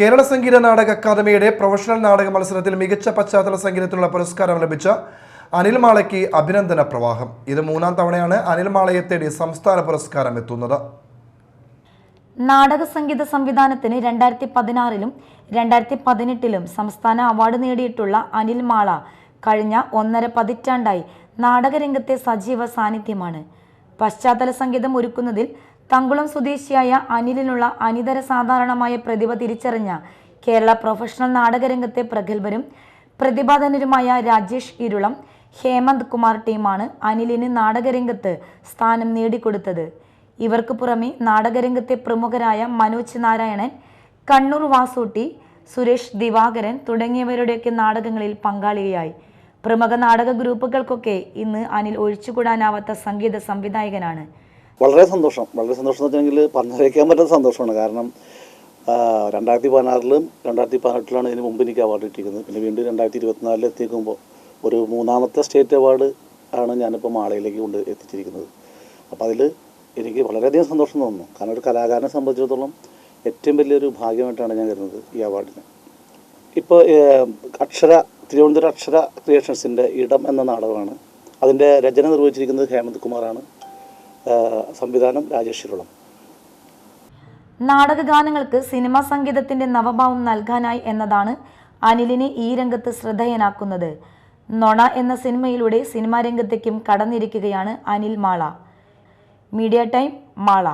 കേരള സംഗീത നാടക അക്കാദമിയുടെ പ്രൊഫഷണൽ നാടക മത്സരത്തിൽ മികച്ച പശ്ചാത്തല സംഗീതത്തിനുള്ള പുരസ്കാരം ലഭിച്ച അനിൽ മാളയ്ക്ക് അഭിനന്ദന പ്രവാഹം. ഇത് മൂന്നാം തവണയാണ് അനിൽ മാളയെ തേടി സംസ്ഥാന പുരസ്കാരം എത്തുന്നത്. നാടക സംഗീത സംവിധാനത്തിന് രണ്ടായിരത്തി പതിനാറിലും രണ്ടായിരത്തി പതിനെട്ടിലും സംസ്ഥാന അവാർഡ് നേടിയിട്ടുള്ള അനിൽ മാള കഴിഞ്ഞ ഒന്നര പതിറ്റാണ്ടായി നാടകരംഗത്തെ സജീവ സാന്നിധ്യമാണ്. പശ്ചാത്തല സംഗീതം ഒരുക്കുന്നതിൽ തങ്കുളം സ്വദേശിയായ അനിലിനുള്ള അനിതര സാധാരണമായ പ്രതിഭ തിരിച്ചറിഞ്ഞ കേരള പ്രൊഫഷണൽ നാടകരംഗത്തെ പ്രഗത്ഭരും പ്രതിഭാധനരുമായ രാജേഷ് ഇരുളം ഹേമന്ത് കുമാർ ടീമാണ് അനിലിന് നാടകരംഗത്ത് സ്ഥാനം നേടിക്കൊടുത്തത്. ഇവർക്ക് പുറമെ നാടകരംഗത്തെ പ്രമുഖരായ മനോജ് നാരായണൻ കണ്ണൂർ വാസൂട്ടി സുരേഷ് ദിവാകരൻ തുടങ്ങിയവരുടെയൊക്കെ നാടകങ്ങളിൽ പങ്കാളിയായി. പ്രമുഖ നാടക ഗ്രൂപ്പുകൾക്കൊക്കെ ഇന്ന് അനിൽ ഒഴിച്ചുകൂടാനാവാത്ത സംഗീത സംവിധായകനാണ്. വളരെ സന്തോഷം. വളരെ സന്തോഷം എന്ന് വെച്ചിട്ടുണ്ടെങ്കിൽ പറഞ്ഞറിയിക്കാൻ പറ്റാത്ത സന്തോഷമാണ്. കാരണം രണ്ടായിരത്തി പതിനാറിലും രണ്ടായിരത്തി പതിനെട്ടിലാണ് ഇതിന് മുമ്പ് എനിക്ക് അവാർഡ് കിട്ടിയിരിക്കുന്നത്. പിന്നെ വീണ്ടും രണ്ടായിരത്തി ഇരുപത്തിനാലിൽ എത്തിക്കുമ്പോൾ ഒരു മൂന്നാമത്തെ സ്റ്റേറ്റ് അവാർഡ് ആണ് ഞാനിപ്പോൾ മാളയിലേക്ക് കൊണ്ട് എത്തിച്ചിരിക്കുന്നത്. അപ്പോൾ അതിൽ എനിക്ക് വളരെയധികം സന്തോഷം തോന്നുന്നു. കാരണം ഒരു കലാകാരനെ സംബന്ധിച്ചിടത്തോളം ഏറ്റവും വലിയൊരു ഭാഗ്യമായിട്ടാണ് ഞാൻ കരുതുന്നത് ഈ അവാർഡിന് ഇപ്പോൾ അക്ഷര തിരുവനന്തപുരം അക്ഷര ക്രിയേഷൻസിന്റെ ഇടം എന്ന നാടകമാണ്. അതിന്റെ രചന നിർവഹിച്ചിരിക്കുന്നത് ഹേമന്ത് കുമാറാണ്. സംവിധാനം രാജേഷിലുള്ള ഇരുളം. നാടകഗാനങ്ങൾക്ക് സിനിമാ സംഗീതത്തിന്റെ നവഭാവം നൽകാനായി എന്നതാണ് അനിലിനെ ഈ രംഗത്ത് ശ്രദ്ധേയനാക്കുന്നത്. നൊണ എന്ന സിനിമയിലൂടെ സിനിമാ രംഗത്തേക്കും കടന്നിരിക്കുകയാണ് Anil Mala. Media time Mala.